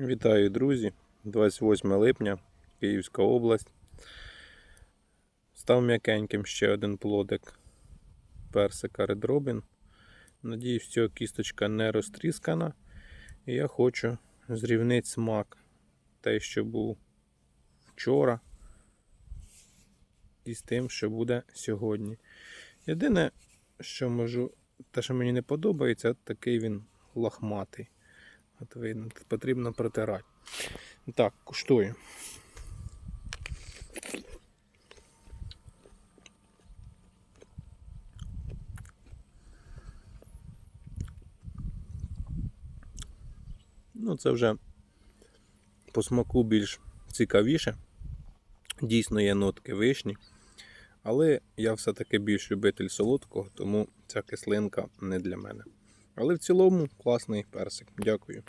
Вітаю, друзі! 28 липня, Київська область. Став м'якеньким ще один плодик персика Robin. Надіюсь, цього кісточка не розтріскана. І я хочу зрівнити смак. Те, що був вчора, і з тим, що буде сьогодні. Єдине, що можу, те, що мені не подобається, такий він лохматий. От видно, потрібно протирати. Так, куштую. Ну, це вже по смаку більш цікавіше. Дійсно є нотки вишні. Але я все-таки більш любитель солодкого, тому ця кислинка не для мене. Але в цілому класний персик. Дякую.